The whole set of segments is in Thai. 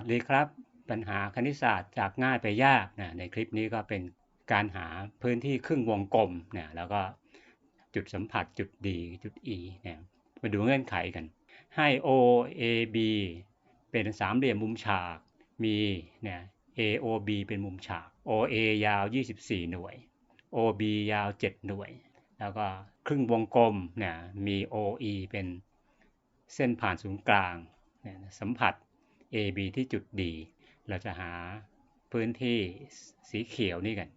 สดีครับ ปัญหาคณิตศาสตร์จากง่ายไปยากนะในคลิปนี้ก็เป็นการหาพื้นที่ครึ่งวงกลมนะแล้วก็จุดสัมผัสจุด D จุด E นะมาดูเงื่อนไขกัน ให้ OAB เป็นสามเหลี่ยมมุมฉากมีเนี่ย AOB เป็นมุมฉาก OA ยาว 24 หน่วย OB ยาว 7 หน่วย แล้วก็ครึ่งวงกลมเนี่ยมี OE เป็นเส้นผ่านศูนย์กลางนี่ยสัมผัส AB ที่จุด D เราจะหาพื้นที่สีเขียวนี่กัน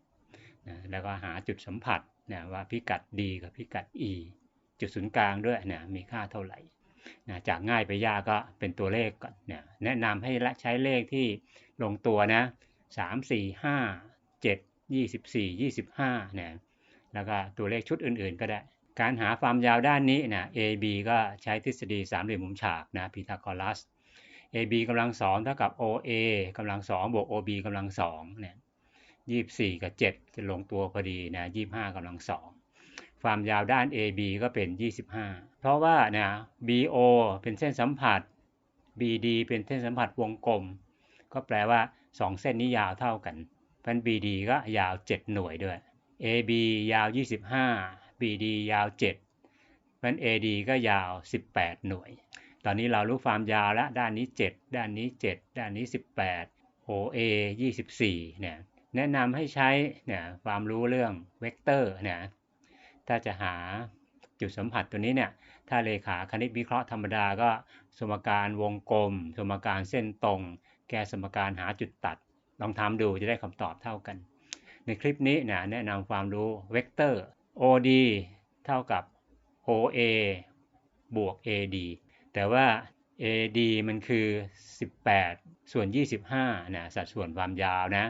นะแล้วก็หาจุดสัมผัสนะว่าพิกัด D กับพิกัด E จุดศูนย์กลางด้วยนะมีค่าเท่าไหร่นะจากง่ายไปยากก็เป็นตัวเลขก่อนนะแนะนำให้ใช้เลขที่ลงตัวนะ3 4 5 7 24 25นะแล้วก็ตัวเลขชุดอื่นๆก็ได้ การหาความยาวด้านนี้นะ AB ก็ใช้ทฤษฎีสามเหลี่ยมมุมฉากนะพีทาโกรัส AB กำลังสองเท่ากับ OA กำลังสองบวก OB กำลังสองเนี่ยยี่สี่กับเจ็ดจะลงตัวพอดีนะยี่ห้ากำลังสองความยาวด้าน AB ก็เป็น 25 เพราะว่านะ BO เป็นเส้นสัมผัส BD เป็นเส้นสัมผัสวงกลม ก็แปลว่า 2 เส้นนี้ยาวเท่ากันพัน BD ก็ยาว 7 หน่วยด้วย AB ยาว 25 BD ยาว7พัน AD ก็ยาว 18 หน่วย ตอนนี้เรารู้ความยาวแล้วด้านนี้ 7 ด้านนี้ 7 ด้านนี้ 18 OA 24เนี่ยแนะนำให้ใช้เนี่ยความรู้เรื่องเวกเตอร์เนี่ยถ้าจะหาจุดสัมผัสตัวนี้เนี่ยถ้าเลขาคณิตวิเคราะห์ธรรมดาก็สมการวงกลม สมการเส้นตรง แกสมการหาจุดตัด ลองทำดูจะได้คำตอบเท่ากัน ในคลิปนี้นะแนะนำความรู้เวกเตอร์ OD เท่ากับ OA บวก AD แต่ว่า AD มันคือ 18 ส่วน 25นะสัดส่วนความยาวนะ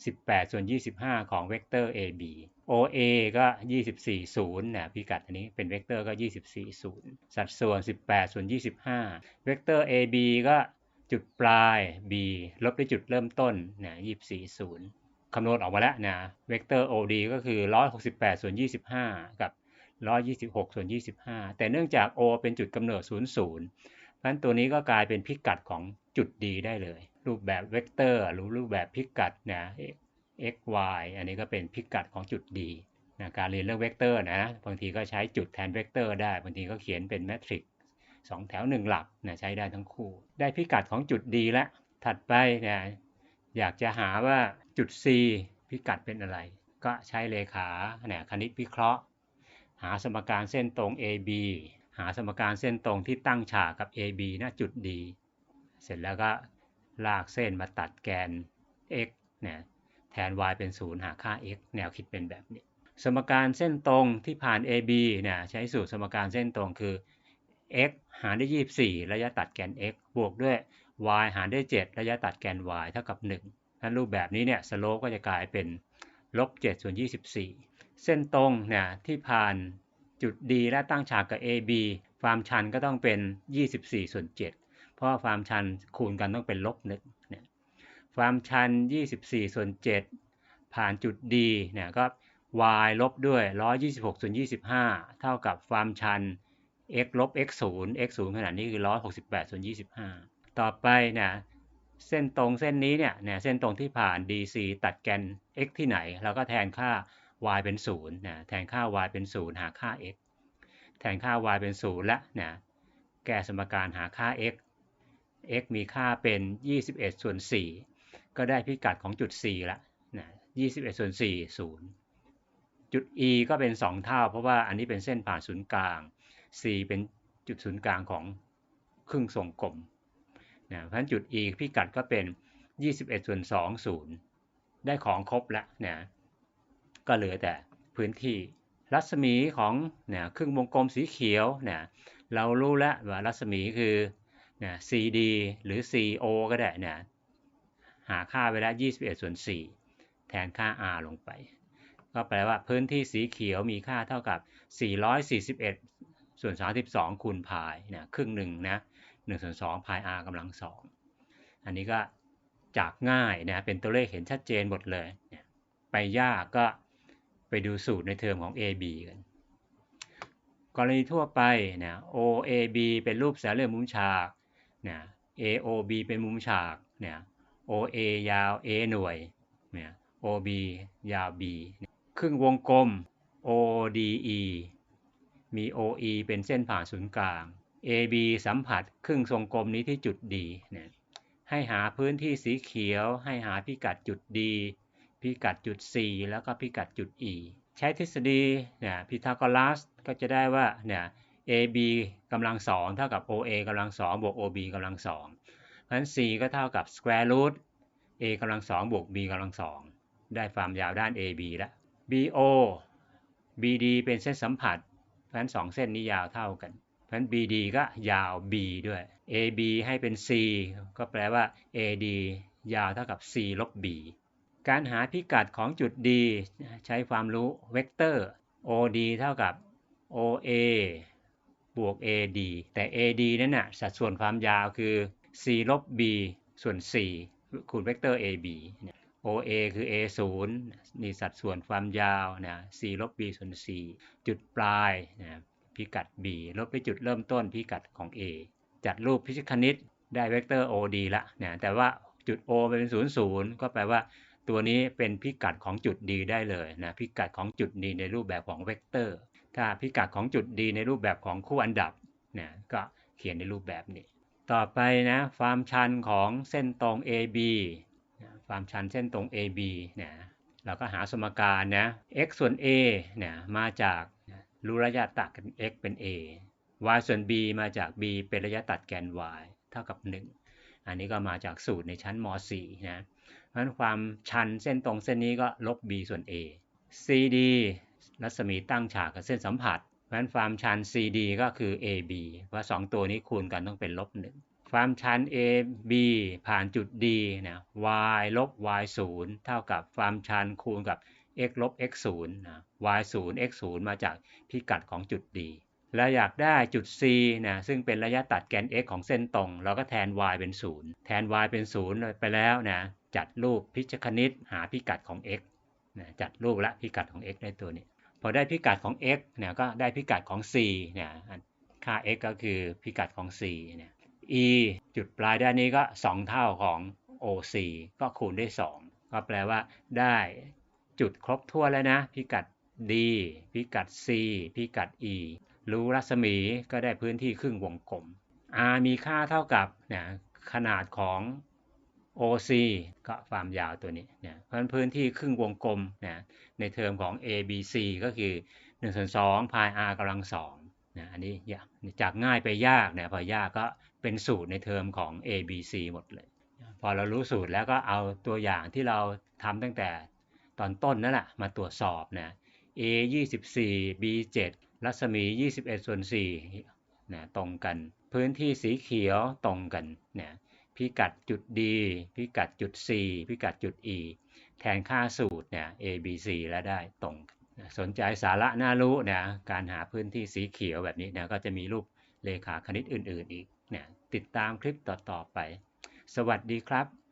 18 ส่วน 25 ของเวกเตอร์ AB OA ก็ 24 0นะพิกัดอันนี้เป็นเวกเตอร์ก็ 24 0 สัดส่วน 18 ส่วน 25 เวกเตอร์ AB ก็จุดปลาย B ลบด้วยจุดเริ่มต้นนะ24 0คำนวณออกมาแล้วนะ เวกเตอร์ OD ก็คือ 168 ส่วน 25 กับ 126 ส่วน 25 แต่เนื่องจาก O เป็นจุดกำเนิด 00เพราะนั้นตัวนี้ก็กลายเป็นพิกัดของจุด D ได้เลย รูปแบบเวกเตอร์หรือรูปแบบพิกัดนะ x y อันนี้ก็เป็นพิกัดของจุด D นะการเรียนเรื่องเวกเตอร์นะบางทีก็ใช้จุดแทนเวกเตอร์ได้บางทีก็เขียนเป็นแมทริกซ์สองแถวหนึ่งหลักนะใช้ได้ทั้งคู่ ได้พิกัดของจุด D แล้วถัดไปนะอยากจะหาว่าจุด C พิกัดเป็นอะไร ก็ใช้เลขาเนี่ยคณิตวิเคราะห์ หาสมการเส้นตรง AB หาสมการเส้นตรงที่ตั้งฉากกับ AB ณจุด D เสร็จแล้วก็ลากเส้นมาตัดแกน x เนี่ยแทน y เป็น 0 หาค่า x แนวคิดเป็นแบบนี้ สมการเส้นตรงที่ผ่าน AB เนี่ยใช้สูตรสมการเส้นตรงคือ x หารด้วย 24 ระยะตัดแกน x บวกด้วย y หารด้วย 7 ระยะตัดแกน y เท่ากับ1ถ้ารูปแบบนี้เนี่ยสโลปก็จะกลายเป็นลบ7ส่วน24 เส้นตรงเนี่ยที่ผ่านจุด D และตั้งฉากกับ AB ความชันก็ต้องเป็น 24 ส่วน 7 เพราะความชันคูณกันต้องเป็นลบ1เนี่ยความชัน 24 ส่วน 7 ผ่านจุด D เนี่ยก็ y ลบด้วย 126 ส่วน 25 เท่ากับความชัน x ลบ x 0 x 0ขนาดนี้คือ 168 ส่วน 25 ต่อไปเนี่ยเส้นตรงเส้นนี้เนี่ยเนี่ยเส้นตรงที่ผ่าน DC ตัดแกน x ที่ไหน เราก็แทนค่า y เป็น0นะแทนค่า y เป็น 0 หาค่า x แทนค่า y เป็น0และนะแก้สมการหาค่า x x มีค่าเป็น 21 ส่วน 4 ก็ได้พิกัดของจุด 4 ละนะ21 ส่วน 4 0 จุด e ก็เป็น 2 เท่า เพราะว่าอันนี้เป็นเส้นผ่านศูนย์กลาง c เป็นจุดศูนย์กลางของครึ่งทรงกลมนะเพราะฉะนั้นจุด e พิกัดก็เป็น 21 ส่วน 2 0 ได้ของครบแล้วนะ ก็เหลือแต่พื้นที่ รัศมีของเนี่ยครึ่งวงกลมสีเขียวเนี่ยเรารู้แล้วว่ารัศมีคือเนี่ย CD หรือ CO ก็ได้เนี่ยหาค่าไปแล้ว21ส่วน4แทนค่า R ลงไป ก็แปลว่าพื้นที่สีเขียวมีค่าเท่ากับ 441 ส่วน 32 คูณพายเนี่ยครึ่งหนึ่งนะ1ส่วน2พาย R กำลัง 2 อันนี้ก็จากง่ายนะเป็นตัวเลขเห็นชัดเจนหมดเลย ไปยากก็ ไปดูสูตรในเทอมของ AB กันกรณีทั่วไปนะ OAB เป็นรูปสามเหลี่ยมมุมฉากนะ AOB เป็นมุมฉากเนี่ย OA ยาว A หน่วยเนี่ย OB ยาว B ครึ่งวงกลม ODE มี OE เป็นเส้นผ่านศูนย์กลาง AB สัมผัสครึ่งทรงกลมนี้ที่จุด D เนี่ยให้หาพื้นที่สีเขียว ให้หาพิกัดจุด D พิกัดจุด C แล้วก็พิกัดจุด E ใช้ทฤษฎีเนี่ยพีทาโกรัสก็จะได้ว่าเนี่ย AB กำลังสองเท่ากับ OA กำลังสองบวก OB กำลังสองเพราะฉะนั้น C ก็เท่ากับ square root A กำลังสองบวก B กำลังสองได้ความยาวด้าน AB แล้ว BO BD เป็นเส้นสัมผัส เพราะฉะนั้นสองเส้นนี้ยาวเท่ากัน เพราะฉะนั้น BD ก็ยาว B ด้วย AB ให้เป็น C ก็แปลว่า AD ยาวเท่ากับ C ลบ B การหาพิกัดของจุด D ใช้ความรู้เวกเตอร์ OD เท่ากับ OA บวก AD แต่ AD นั้นน่ะสัดส่วนความยาวคือ C ลบ B ส่วน 4 คูณเวกเตอร์ AB OA คือ A 0 นี่สัดส่วนความยาวนะ C ลบ B ส่วน 4 จุดปลายนะพิกัด B ลบด้วยจุดเริ่มต้นพิกัดของ A จัดรูปพิชิตคณิตได้เวกเตอร์ OD ละนะแต่ว่าจุด O เป็น 0 0 ก็แปลว่า ตัวนี้เป็นพิกัดของจุด D ได้เลยนะพิกัดของจุด D ในรูปแบบของเวกเตอร์ ถ้าพิกัดของจุด D ในรูปแบบของคู่อันดับนะก็เขียนในรูปแบบนี้ ต่อไปนะความชันของเส้นตรง AB ความชันเส้นตรง AB เนี่ยเราก็หาสมการนะ x ส่วน a เนี่ยมาจากรู้ระยะตัดกัน x เป็น a y ส่วน b มาจาก b เป็นระยะตัดแกน y เท่ากับ 1 อันนี้ก็มาจากสูตรในชั้นม .4 นะ เพราะฉะนั้นความชันเส้นตรงเส้นนี้ก็ลบ b ส่วน a CD รัศมีตั้งฉากกับเส้นสัมผัส เพราะฉะนั้นความชัน CD ก็คือ AB ว่า 2 ตัวนี้คูณกันต้องเป็นลบ1ความชัน AB ผ่านจุด D นะ y ลบ y 0เท่ากับความชันคูณกับ x ลบ x 0นะ y 0 x 0มาจากพิกัดของจุด D และอยากได้จุด C นะซึ่งเป็นระยะตัดแกน x ของเส้นตรง เราก็แทน y เป็น 0 แทน y เป็น 0 ไปแล้วนะจัดรูปพิชคณิตหาพิกัดของ x นะจัดรูปและพิกัดของ x ได้ตัวนี้ พอได้พิกัดของ x เนี่ยก็ได้พิกัดของ c เนี่ยค่า x ก็คือพิกัดของ c เนี่ย e จุดปลายด้านนี้ก็ 2 เท่าของ OC ก็คูณด้วย2 ก็แปลว่าได้จุดครบทั่วแล้วนะ พิกัด D พิกัด C พิกัด E รู้รัศมีก็ได้พื้นที่ครึ่งวงกลม R มีค่าเท่ากับนะขนาดของ OC ก็ความยาวตัวนี้นะเพราะพื้นที่ครึ่งวงกลมนะในเทอมของ ABC ก็คือ1ส่วน2พาย R กำลัง2นะอันนี้จากง่ายไปยากนะพอยากก็เป็นสูตรในเทอมของ A B C หมดเลย พอเรารู้สูตรแล้วก็เอาตัวอย่างที่เราทำตั้งแต่ตอนต้นนั่นแหละมาตรวจสอบนะ A 24 B 7 รัศมี 21 ส่วน4นะตรงกัน พื้นที่สีเขียวตรงกันนะพิกัดจุด D พิกัดจุด C พิกัดจุด E แทนค่าสูตรเนี่ย A B C แล้วได้ตรง สนใจสาระน่ารู้นะการหาพื้นที่สีเขียวแบบนี้นะก็จะมีรูปเลขาคณิตอื่น ๆ อีกเนี่ยติดตามคลิปต่อ ๆ ไป สวัสดีครับ